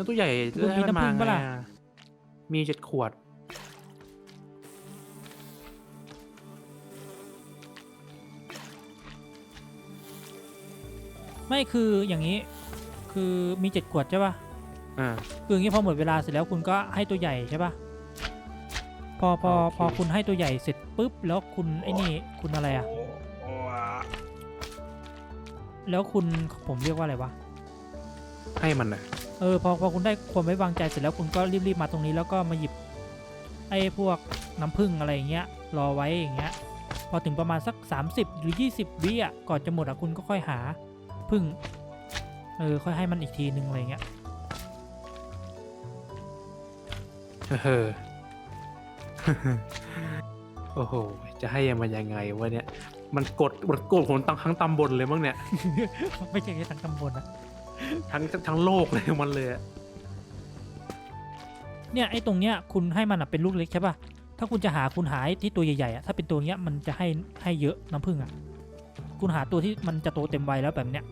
แล้วตัวใหญ่คุณมีให้มันน้ำผึ้งมาปะล่ะไงอะมีเจ็ดขวด ไม่คืออย่างนี้ คือมีเจ็ดขวดใช่ป่ะอ่า คืออย่างนี้พอหมดเวลาเสร็จแล้วคุณก็ให้ตัวใหญ่ใช่ป่ะพอพอโอเค พอคุณให้ตัวใหญ่เสร็จปุ๊บแล้วคุณไอ้นี่คุณอะไรอะ แล้วคุณผมเรียกว่าอะไรวะให้มันนะ เออพอพอคุณได้ความไว้วางใจเสร็จแล้วคุณก็รีบๆมาตรงนี้แล้วก็มาหยิบไอ้พวกน้ำผึ้งอะไรอย่างเงี้ยรอไว้อย่างเงี้ยพอถึงประมาณสัก 30 หรือ 20 วิอะก่อนจะหมดอะคุณก็ค่อยหาผึ้งเออค่อยให้มันอีกทีนึงอะไรเงี้ยเออโอ้โห จะให้มันยังไงวะเนี่ย มันกดมันกดผมตั้งทั้งตำบลเลยมั้งเนี่ย ไม่ใช่แค่ทั้งตำบลอะ ทั้งทั้งโลกเลยมันเลยอะเนี่ยไอ้ตรงเนี้ยคุณให้มันอะเป็นลูกเล็กใช่ป่ะ ถ้าคุณจะหาคุณหาไอ้ที่ตัวใหญ่ๆอะถ้าเป็นตัวเนี้ยมันจะให้ให้เยอะน้ำผึ้งอะคุณหาตัวที่มันจะโตเต็มวัยแล้วแบบเนี้ย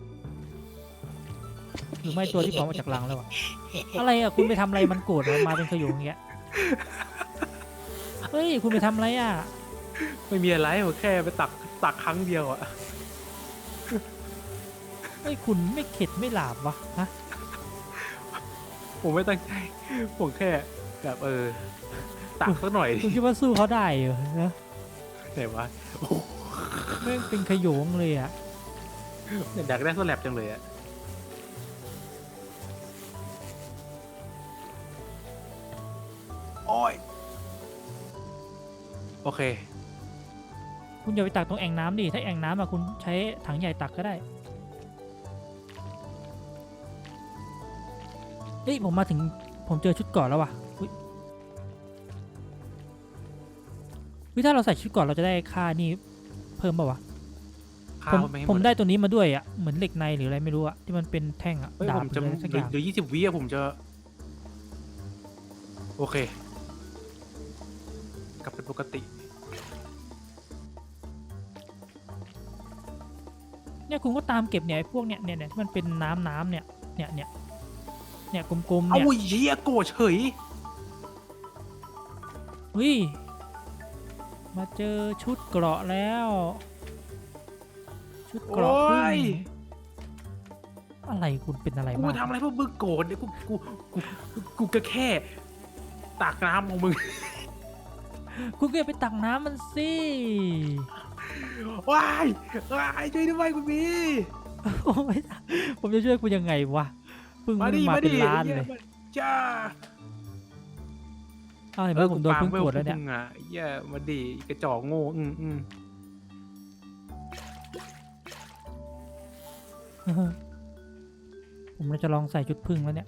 หรือไม่ตัวที่พร้อมออกจากรังแล้วอะอะไรอะคุณไปทำอะไรมันโกรธมันมาเป็นขยงอย่างเงี้ยเฮ้ยคุณไปทำอะไรอะไม่มีอะไรผมแค่ไปตักตักครั้งเดียวอะ เฮ้ยคุณไม่เข็ดไม่หลาบวะฮะผมไม่ตั้งใจ ผมแค่แบบเออตักสักหน่อยดิคุณคิดว่าสู้เขาได้เหรอนะไหนวะโอ้โหแม่งเป็นขยงเลยอะอยากได้สแลบจังเลยอะโอ้ยโอเค คุณอย่าไปตักตรงแอ่งน้ำดิถ้าแอ่งน้ำอะคุณใช้ถังใหญ่ตักก็ได้ ฮ้ยผมมาถึงผมเจอชุดเก่อนแล้วว่ะอุ๊ยเฮ้ยถ้าเราใส่ชุดเก่อนเราจะได้ค่านี่เพิ่มป่าวะข้าผมวไม่ให้หผมดได้ตัวนี้มาด้วยอะเหมือนเหล็กในหรืออะไรไม่รู้อะที่มันเป็นแท่งอะเฮ้ยดาผบมหจะรืออะไรสักเหอลือย่างเหลือยี่สิบวิอะผมจะ โอเค กลับเป็นปกติ เนี่ยคุณก็ตามเก็บเนี่ยไอ้พวกเนี่ยเนี่ยเนี่ยที่มันเป็นน้ำน้ำเนี่ยเนี่ยเนี่ย เนี่ยกลมๆเอาเนี่ยเหี้ยโกรธเฉยเฮ้ยมาเจอชุดเกราะแล้ว ชุดเกราะโอ้พึ่งยอะไรคุณเป็นอะไรกูมากทำอะไรพวกมึงโกรธเนี่ยกูกูกูกูกูก็แค่ตักน้ำของมึง คุณก็อย่าไปตักน้ำมันสิว้ายว้ายช่วยด้วยคุณพี่โอ้ยผมจะช่วยคุณยังไงวะ พึ่งมามันดิมามาเป็ดินล้านเลยจ้าอ้าวเห็นไหมผมโดนพึ่งกดแล้วเนี่ยมึงอะเหี้ยมาดิกระจอกโง่อืมอืมผมจะลองใส่ชุดพึ่งแล้วเนี่ย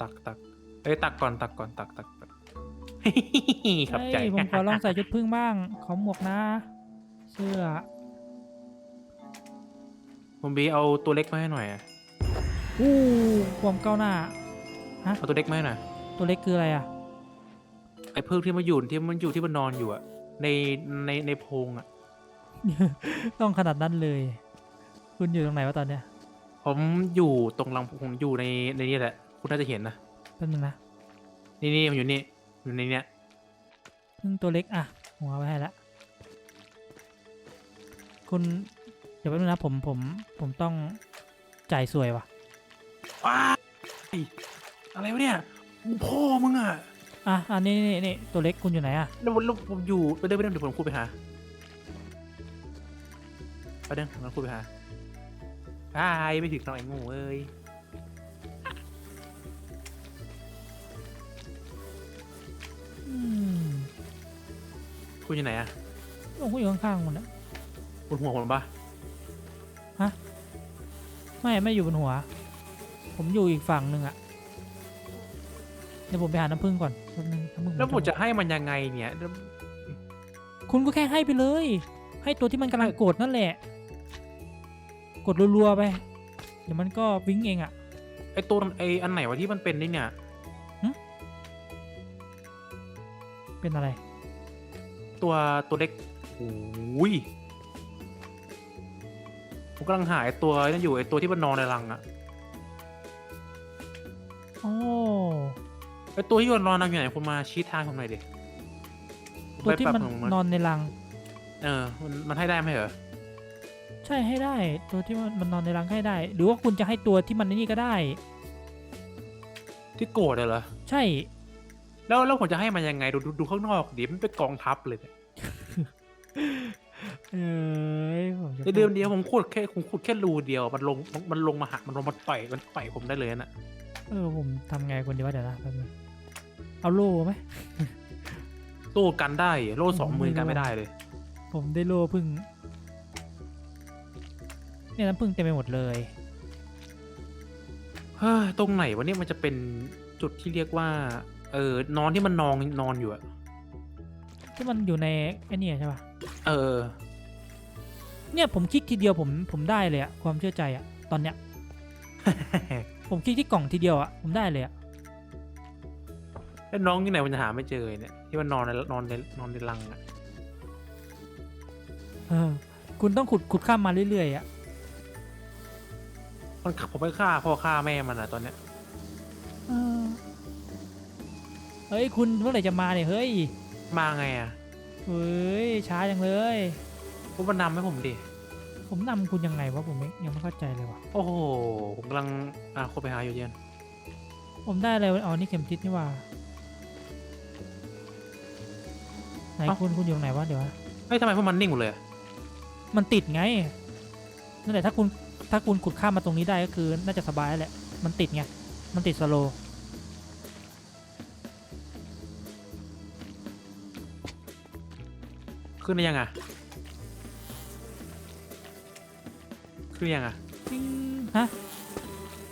ตักตักเอ้ยตักก่อนตักก่อนตักตักตักขับใจ เฮ้ยผมขอลองใส่ชุดพึ่งบ้าง ขอหมวกนะ เสื้อผมบีเอาตัวเล็กมาให้หน่อยอะ อู้ความก้าวหน้า เอาตัวเล็กมาให้หน่อยตัวเล็กคืออะไรอะ ไอ้เพิ่งที่มาอยู่ที่มันอยู่ที่มันนอนอยู่อะในในในโพรงอะต้องขนาดนั้นเลย คุณอยู่ตรงไหนวะตอนเนี้ยผมอยู่ตรงรังผมอยู่ในในนี่แหละ คุณน่าจะเห็นนะแป๊บนึงนะนี่นี่มันอยู่นี่อยู่ในเนี้ยพึ่งตัวเล็กอะหัวไว้ให้ละคุณเดี๋ยวแป๊บนึงนะผมผมผมต้องจ่ายสวยว่ะ ว้ายอะไรวะเนี่ยกูพ่อมึงอะอะอันนี้นี่นี่ตัวเล็กคุณอยู่ไหนอะแล้วแล้วผมอยู่ไปเดินไปเดินเดี๋ยวผมคุยไปหาไปเดินผมคุยไปหาตายไม่ถึงน้องไอ้งูเอ้ยอืมคุณอยู่ไหนอะโอ้โหอยู่ข้างๆมันนะบนหัวผมปะไม่ไม่อยู่บนหัว ผมอยู่อีกฝั่งหนึ่งอะเดี๋ยวผมไปหาน้ำผึ้งก่อนแป๊บนึงน้ำผึ้งแล้วผมจะให้มันยังไงเนี่ยแล้วคุณก็แค่ให้ไปเลย ให้ตัวที่มันกำลังกดนั่นแหละ กดรัวๆไป เดี๋ยวมันก็วิ่งเองอะไอ้ตัวไอ้อันไหนวะที่มันเป็นนี่เนี่ย เป็นอะไร ตัวตัวเล็กโอ้ยผมกำลังหาไอ้ตัวนั่นอยู่ไอ้ตัวที่มันนอนในรังอะ โอ้ไอตัวที่มันนอนนำอยู่ไหนคุณมาชี้ทางผมหน่อยดิตัวที่มันไปปรับของนอนในรัง เออ มันมันให้ได้ไหมเหรอ ใช่ให้ได้ ตัวที่มันมันนอนในรังให้ได้ หรือว่าคุณจะให้ตัวที่มันไอ้นี่ก็ได้ ที่โกรธเหรอ ใช่ แล้วแล้วผมจะให้มันยังไงดูดูดูข้างนอกดิมันเป็นกองทัพเลยเนี่ยเอ้ยผมจะในเดือนเดียวผมขุดแค่ผมขุดแค่รูเดียวมันลงมันมันลงมาหักมันลงมาต่อยมันต่อยผมได้เลยนะ เออผมทำไงคนเดียวะเดี๋ยวนะแป๊บนึงเอาโล่ไหมตู้กันได้ โล่สองผมมือกันไม่ไม่รู้ได้เลย ผมได้โล่พึ่งเนี่ยน้ำพึ่งเต็มไปหมดเลยเฮ้ยตรงไหนวะเนี่ยมันจะเป็นจุดที่เรียกว่า เออนอนที่มันนอนนอนอยู่อะที่มันอยู่ในไอ้เนี่ยใช่ปะเออ เนี่ยผมคลิกทีเดียวผมผมได้เลยอะความเชื่อใจอะตอนเนี้ย ผมคลิกที่กล่องทีเดียวอะผมได้เลยอะแล้วน้องที่ไหนมันจะหาไม่เจอเนี่ยที่มันนอนในนอนในนอนในรังอะเออคุณต้องขุดขุดข้ามมาเรื่อยๆอะมันขับผมไปฆ่าพ่อฆ่าแม่มันอะตอนเนี้ยเออเฮ้ยคุณเมื่อไหร่จะมาเนี่ยเฮ้ยมาไงอะเฮ้ยช้าจังเลยคุณมันนำให้ผมดิ ผมนำคุณยังไงวะผมไม่ยังไม่เข้าใจเลยวะโอ้โหผมกำลังอ่าคนไปหาอยู่เย็นผมได้อะไรวะอ๋อนี่เข็มทิศนี่ว่าไหนคุณคุณอยู่ตรงไหนวะเดี๋ยวนะเฮ้ยทำไมพวกมันนิ่งหมดเลยอะมันติดไงนั่นแหละถ้าคุณถ้าคุณขุดข้ามมาตรงนี้ได้ก็คือ น่าจะสบายแล้วแหละ มันติดไง มันติดสโลว์ขึ้นได้ยังอะ ขึ้นได้ยังอะปิ้งฮะ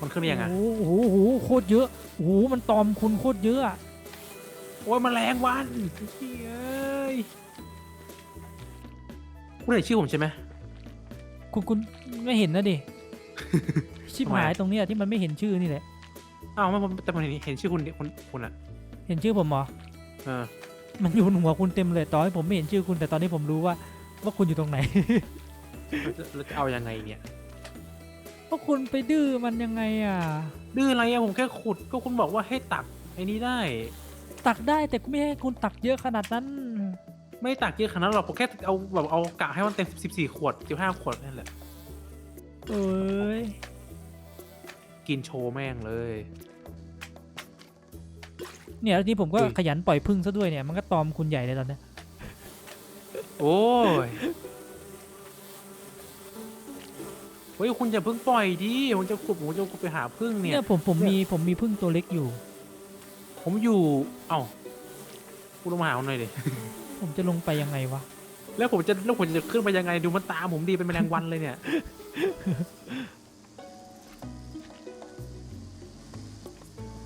มันขึ้นได้ยังอะโอ้โหโอ้โหโคตรเยอะโอ้โหมันตอมคุณโคตรเยอะอะโอ้ยแมลงวันเฮ้ยคุณเห็นชื่อผมใช่ไหมคุณคุณไม่เห็นนะดิ ชิบทำไมหายตรงเนี้ยที่มันไม่เห็นชื่อนี่แหละอ้าวไม่ผมแต่ผมเห็นเห็นชื่อคุณดิคุณคุณอะเห็นชื่อผมเหรอเออมันอยู่บนหัวคุณเต็มเลยต่อให้ผมไม่เห็นชื่อคุณแต่ตอนนี้ผมรู้ว่า ว่าคุณอยู่ตรงไหนแล้วจะแล้วจะเอายังไงเนี่ยเพราะคุณไปดื้อมันยังไงอะ ดื้ออะไรอะผมแค่ขุดก็คุณบอกว่าให้ตักไอ้นี้ได้ ตักได้แต่ไม่ให้คุณตักเยอะขนาดนั้น ไม่ตักเยอะขนาดนั้นหรอกผมแค่เอาแบบเอากะให้มันเต็มสิบสี่ขวดสิบห้าขวดนั่นแหละเอ้ยกินโชว์แม่งเลย เนี่ยแล้วที่ผมก็อุ้ยขยันปล่อยพึ่งซะด้วยเนี่ย มันก็ตอมคุณใหญ่เลยตอนเนี้ยโอ้ย เฮ้ยคุณอย่าเพิ่งปล่อยดิผมจะขุดผมจะขุดไปหาพึ่งเนี่ย เนี่ยผมผมเนี่ยมีผมมีพึ่งตัวเล็กอยู่ ผมอยู่ เอ้าคุณลงมาหาผมหน่อยดิผมจะลงไปยังไงวะแล้วผมจะแล้วผมจะขึ้นไปยังไงดูมันตามผมดีเป็นแมลงวันเลยเนี่ย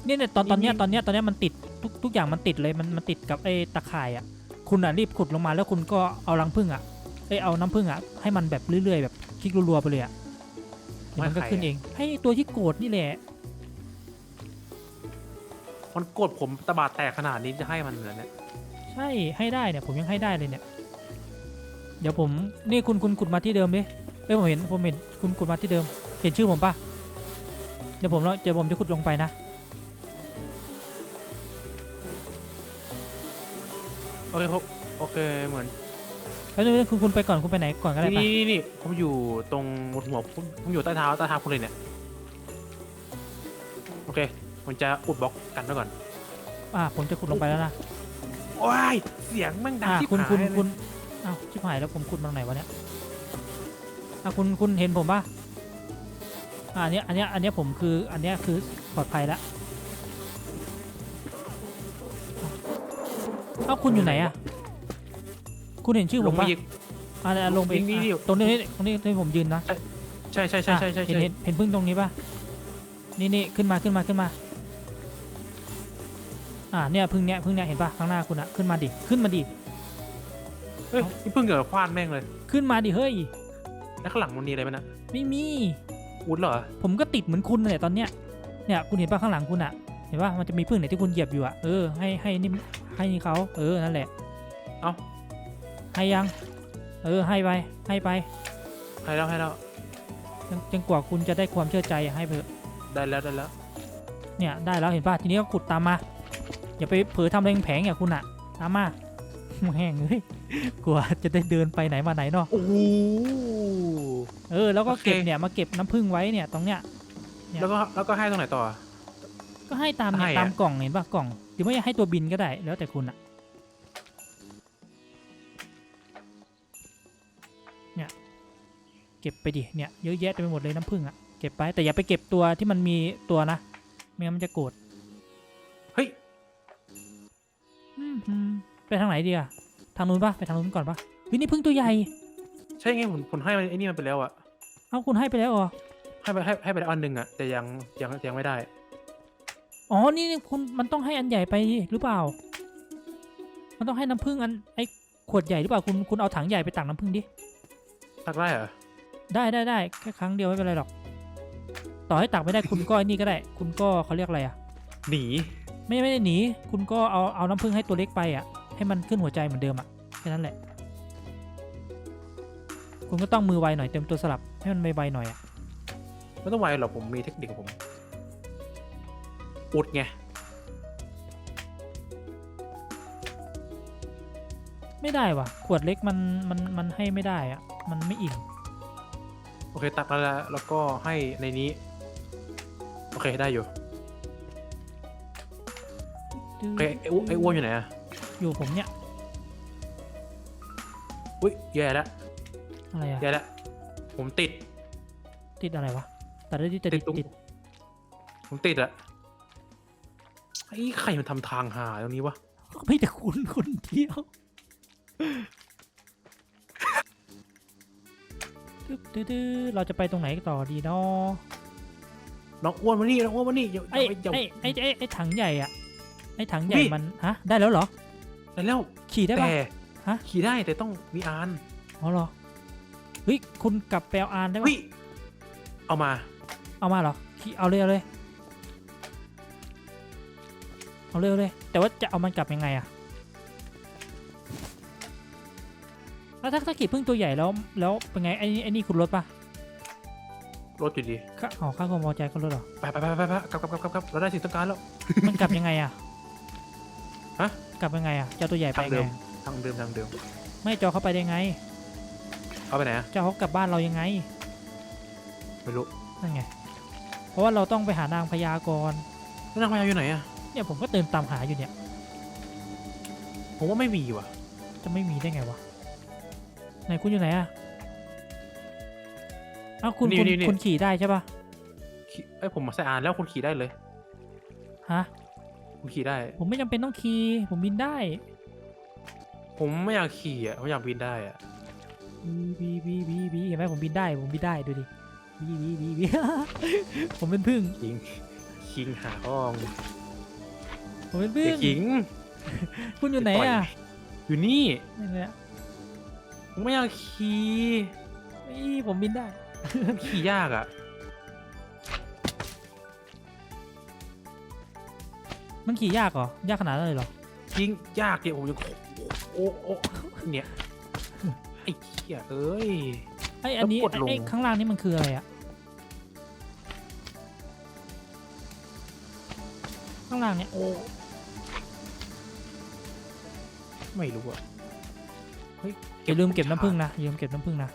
เนี่ยเนี่ยตอนตอนเนี้ยนี่ ตอนเนี้ยตอนเนี้ยมันติดทุกทุกอย่างมันติดเลยมันมันติดกับไอ้ตะข่ายอะ คุณอะรีบขุดลงมาแล้วคุณก็เอารังพึ่งอะเอ้ยเอาน้ำพึ่งอะให้มันแบบเรื่อยๆแบบคลิกรัวๆไปเลยอะ เดี๋ยวมันก็ให้ใครขึ้นเอง ให้ตัวที่โกรธนี่แหละ มันกดผมตะบาดแตกขนาดนี้จะให้มันเหรอเนี่ยใช่ให้ได้เนี่ยผมยังให้ได้เลยเนี่ย เดี๋ยวผมนี่คุณคุณขุดมาที่เดิมดิเอ้ยผมเห็นผมเห็นคุณขุดมาที่เดิม เห็นชื่อผมปะเดี๋ยวผมแล้วเดี๋ยวผมจะขุดลงไปนะโอเคครับโอเคเหมือน แล้วนี่คุณคุณไปก่อนคุณไปไหนก่อนก็ได้ปะนี่นี่นี่ผมอยู่ตรงบนหัวผมผมอยู่ใต้เท้าใต้เท้าคุณเลยเนี่ย โอเค ผมจะอุดบล็อกกันไว้ก่อน อ่าผมจะขุดลงไปแล้วนะโอ้ย เสียงแม่งดังอ่าที่คุณหายคุณเลยคุณอ้าวชิบหายแล้วผมขุดมาตรงไหนวะเนี่ยอ่าคุณคุณเห็นผมปะอ่าอันเนี้ยอันเนี้ยอันเนี้ยผมคืออันเนี้ยคือปลอดภัยแล้วเอ้าคุณอยู่ไหนอะ คุณเห็นชื่อลผงมมาปะอีก อ่าลงไปอีกนี่นี่อะตรงนี้ตรงนี้ตรงนี้ผมยืนนะใช่ใช่ใช่ใช่ใช่อะเห็นใช่เห็นเห็นพึ่งตรงนี้ปะนี่นี่ขึ้นมาขึ้นมาขึ้นมา อ่าเนี่ยพึ่งเนี้ยพึ่งเนี้ยเห็นปะข้างหน้าคุณอะขึ้นมาดิขึ้นมาดิเฮ้ยนี่เพิ่งเกิดควานแม่งเลยขึ้นมาดิเฮ้ย แล้วข้างหลังมันมีอะไรไหมนะไม่มีอุดเหรอผมก็ติดเหมือนคุณนั่นแหละตอนเนี้ย เนี่ยคุณเห็นป่ะข้างหลังคุณอะเห็นป่ะมันจะมีพึ่งเนี่ยที่คุณเหยียบอยู่อะเออให้ให้นี่ให้นี่เขาเออนั่นแหละ เอ้า ให้ยัง เออให้ไปให้ไปให้แล้วให้แล้วจนจนกว่าคุณจะได้ความเชื่อใจอะให้ไปเถอะได้แล้วได้แล้ว เนี่ยได้แล้วเห็นป่ะทีนี้ก็ขุดตามมา อย่าไปเผลอทำแรงแผงอย่าคุณอะตามมาแห้งเฮ้ยกลัวจะได้เดินไปไหนมาไหนเนาะโอ้โห เออแล้วก็โอเคเก็บเนี่ยมาเก็บน้ำผึ้งไว้เนี่ยตรงเนี้ย เนี่ย แล้วก็แล้วก็ให้ตรงไหนต่อ ก็ให้ตามเนี่ยให้อะ ตามกล่องเห็นป่ะกล่องหรือไม่ให้ตัวบินก็ได้แล้วแต่คุณอะ เก็บไปดิเนี่ยเยอะแยะเต็มไปหมดเลยน้ำผึ้งอะเก็บไปแต่อย่าไปเก็บตัวที่มันมีตัวนะไม่งั้นมันจะโกรธเฮ้ยอืมอืมไปทางไหนดีอะทางนู้นปะไปทางนู้นก่อนปะวินี่พึ่งตัวใหญ่ใช่ไงผมผมให้มันไอ้นี่มันไปแล้วอะเอาคุณให้ไปแล้วเหรอให้ไปให้ให้ไปแล้วอันหนึ่งอะแต่ยังยังยังไม่ได้อ๋อนี่นี่คุณมันต้องให้อันใหญ่ไปหรือเปล่า มันต้องให้น้ำผึ้งอันไอ้ขวดใหญ่หรือเปล่าคุณคุณเอาถังใหญ่ไปตักน้ำผึ้งดิตักได้เหรอ ได้ได้ได้แค่ครั้งเดียวไม่เป็นไรหรอก ต่อให้ตักไม่ได้คุณก็ไอ้นี่ก็ได้ คุณก็เขาเรียกอะไรอะหนี ไม่ไม่ได้หนี คุณก็เอาเอาน้ำผึ้งให้ตัวเล็กไปอะให้มันขึ้นหัวใจเหมือนเดิมอะแค่นั้นแหละ คุณก็ต้องมือไวหน่อยเต็มตัวสลับให้มันไวๆหน่อยอะไม่ต้องไวหรอกผมมีเทคนิคของผม อุดไง ไม่ได้ว่ะ ขวดเล็กมันมันมันให้ไม่ได้อะมันไม่อิ่ม โอเคตักแล้วแล้วแล้วก็ให้ในนี้ โอเคได้อยู่โอเคไอ้อ้วนไอ้อ้วนอยู่ไหนอะอยู่ผมเนี่ย อุ้ยแย่แล้วอะไรอะแย่แล้วผมติดติดอะไรวะ แต่ได้ที่ติดติดตรงติดผมติดอะไอ้ใครมันทำทางหาตรงนี้วะ ไม่แต่คุณคนเดียว ดตึ๊ดเราจะไปตรงไหนต่อดีเนาะน้องอ้วนมานี่น้องอ้วนมานี่อย่าไอ้อย่าไอ้ไอ้ไอ้ไอ้ถังใหญ่อะไอ้ถังใหญ่นี่มันฮะได้แล้วเหรอ แต่แล้วขี่ได้ปะ แต่ฮะ ขี่ได้แต่ต้องมีอานอ๋อเหรอเฮ้ยคุณกลับไปเอาอานได้ปะวิเอามาเอามาเหรอขี่เอาเลยเอาเลยเอาเลยเอาเลย แต่ว่าจะเอามันกลับยังไงอะ แล้วถ้าถ้าขี่พึ่งตัวใหญ่แล้วแล้วเป็นไงไอ้นี่ไอ้นี่คุณลดปะรถอยู่ดีค่าอ๋อค่าความพอใจก็ลดเหรอไปไปไปไปไปกลับกลับกลับกลับกลับเราได้สิ่งต้องการแล้ว มันกลับยังไงอะฮะ กลับยังไงอะเจ้าตัวใหญ่ไปทางไงเดิมทางเดิมทางเดิมไม่จอเขาไปได้ไง เอาไปไหนอะเจ้าเขากลับบ้านเรายังไงไม่รู้นั่นไงเพราะว่าเราต้องไปหานางพญากรแล้วนางพญาอยู่ไหนอะเนี่ยผมก็เติมตามหาอยู่เนี่ยผมว่าไม่มีว่ะจะไม่มีได้ไงวะ ไหนคุณอยู่ไหนอะอ้าวคุณนี่คุณนี่นี่ คุณขี่ได้ใช่ปะขี่ไอ้ยผมมาใส่อานแล้วคุณขี่ได้เลย ฮะ คุณขี่ได้ ผมไม่จำเป็นต้องขี่ผมบินได้ผมไม่อยากขี่อะผมอยากบินได้อะบีบีบีบีบีเห็นไหมผมบินได้ผมบินได้ดูดิบีบีบีบี ผมเป็นพึ่งคิงคิงหาห้องผมเป็นพึ่เด็งกคิงคุณอยู่ไหนปล่อะอยู่นี่ นี่แหละ ผมไม่อยากขี่อีผมบินได้ ขี่ยากอะมันขี่ยากเหรอ ยากขนาดนั้นเลยเหรอยิง ยากเนี่ยผมยังโอ้โอ้เนี่ย ไอ้เหี้ยเอ้ย ไออันนี้แล้วกดลง ไอข้างล่างนี่มันคืออะไรอะข้างล่างเนี่ย โอ้ไม่รู้อะเฮ้ย อย่าลืมเก็บน้ำผึ้งนะอย่าลืมเก็บน้ำผึ้งนะ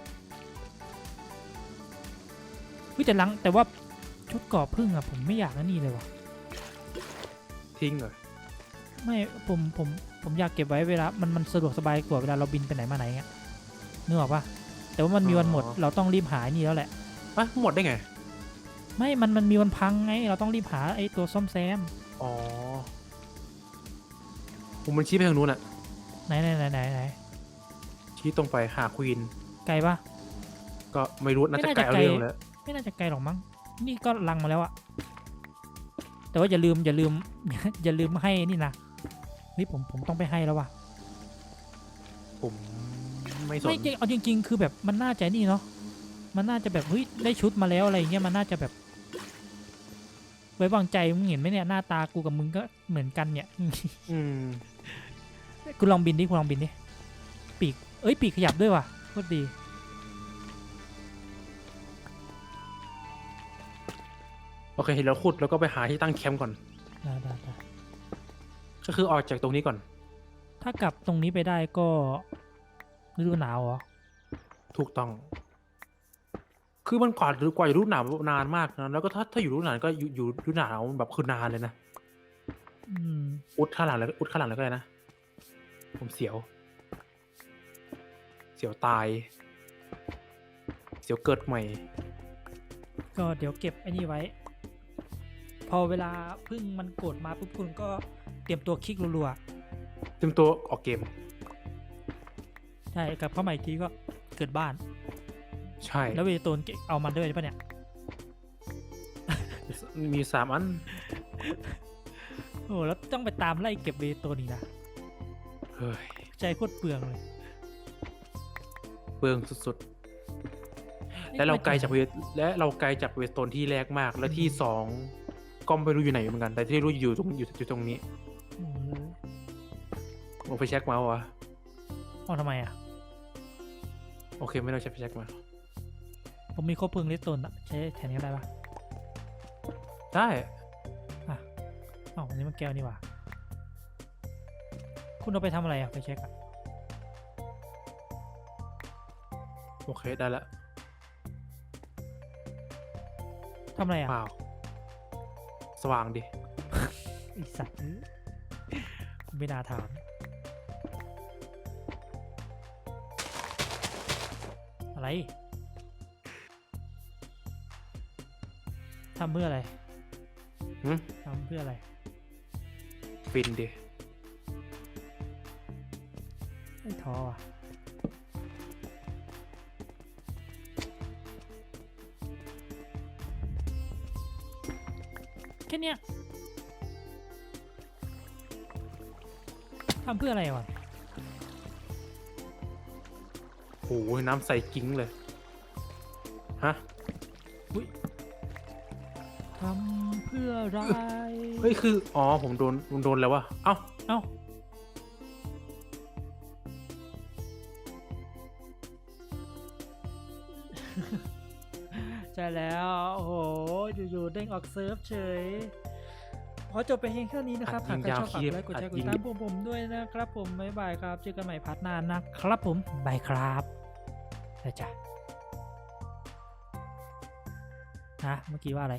วิแต่หลังแต่ว่าชุดเกราะผึ้งอะผมไม่อยากนั่นนี่เลยว่ะทิ้งเหรอไม่ผมผมผมอยากเก็บไว้เวลามันมันสะดวกสบายกว่าเวลาเราบินไปไหนมาไหนเงี้ยนึกออกปะแต่ว่ามันมีวันหมดเราต้องรีบหาไอ้นี่แล้วแหละอะหมดได้ไง ไม่มันมันมีวันพังไง เราต้องรีบหาไอ้ตัวซ่อมแซมอ๋อผมมันชี้ไปทางนู้นอะไหนไหนไหนไหน ไหนชี้ตรงไปหาควีนไกลปะ ก็ไม่รู้น่าจะไม่ไกลน่าจะเอาไกลเรื่องแล้ว ไม่น่าจะไกลหรอกมั้ง นี่ก็ลังมาแล้วอะแต่ว่าอย่าลืมอย่าลืม อย่าลืมให้นี่นะ นี่ผมผมต้องไปให้แล้วว่ะ ผมไม่สนไม่จริงเอาจริง ๆ คือแบบมันน่าจะนี่เนาะ มันน่าจะแบบเฮ้ยได้ชุดมาแล้วอะไรอย่างเงี้ยมันน่าจะแบบ ไว้วางใจมึงเห็นไหมเนี่ยหน้าตากูกับมึงก็เหมือนกันเนี่ย อืมคุณลองบินดิคุณลองบินดิ ปีก เอ้ยปีกขยับด้วยว่ะโคตรดี โอเคเราขุดแล้วก็ไปหาที่ตั้งแคมป์ก่อน ได้ได้ได้ก็คือออกจากตรงนี้ก่อน ถ้ากลับตรงนี้ไปได้ก็ฤดูหนาวเหรอ ถูกต้อง คือมันกว่ากว่าอยู่ฤดูหนาวนานมากนะแล้วก็ถ้าถ้าอยู่ฤดูหนาวก็อยู่อยู่ฤดูหนาวแบบคือนานเลยนะ อืม อุดข้างหลังแล้วอุดข้างหลังแล้วก็ได้นะ ผมเสียว เสียวตาย เสียวเกิดใหม่ ก็เดี๋ยวเก็บไอ้นี่ไว้ พอเวลาพึ่งมันโกรธมาปุ๊บคุณก็เตรียมตัวคลิกรัวเต็มตัวออกเกม ๆ ใช่กลับเข้ามาอีกทีก็เกิดบ้าน ใช่ แล้วเวโตนเก็บเอามันด้วยปะเนี่ย มีสามอัน โอ้แล้วต้องไปตามไล่เก็บเวโตนอีกนะ เฮ้ย ใจโคตรเปลืองเลย เปลืองสุดๆ และเราไกลจากเวทและเราไกลจากเวสโตนที่แรกมาก และที่สองก็ไม่รู้อยู่ไหนเหมือนกัน แต่ที่รู้อยู่ตรงอยู่อยู่ตรงนี้โอ้โหผมไปเช็คมาวะเอาทำไมอะ โอเคไม่ต้องใช้ไปเช็คมา ผมมีครบเพลิงเลสโตนอะใช้แทนนี้ได้ปะได้อะอ๋ออันนี้มันแก้วนี่หว่า คุณเอาไปทำอะไรอะไปเช็คอะ โอเคได้ละทำอะไรอะเปล่าสว่างดิไอสัตว์เอ้ยไม่น่าถามอะไรทำเพื่ออะไรหึทำเพื่ออะไร ฟินดิ ไอ้ท้ออะ ค่เนี้ยทำเพื่ออะไรวะโอ้ยน้ำใสกิ้งเลย ฮะ ทำเพื่ออะไร เฮ้ย คือ อ๋อ ผมโดนผมโดนแล้ววะเอ้า เอ้า ใช่แล้ว โอ้โห อยู่ๆเด้งออกเซิร์ฟเฉยขอจบไปเพียงแค่นี้นะครับอัหากดใครยิงชอบฝากยาวกดไลค์กดแชร์กอัดยิดงติดตามผมผมด้วยนะครับผมบ๊ายบายครับ เจอกันใหม่พาร์ทหน้านะครับผมบายครับนะจ๊ะฮะเมื่อกี้ว่าอะไร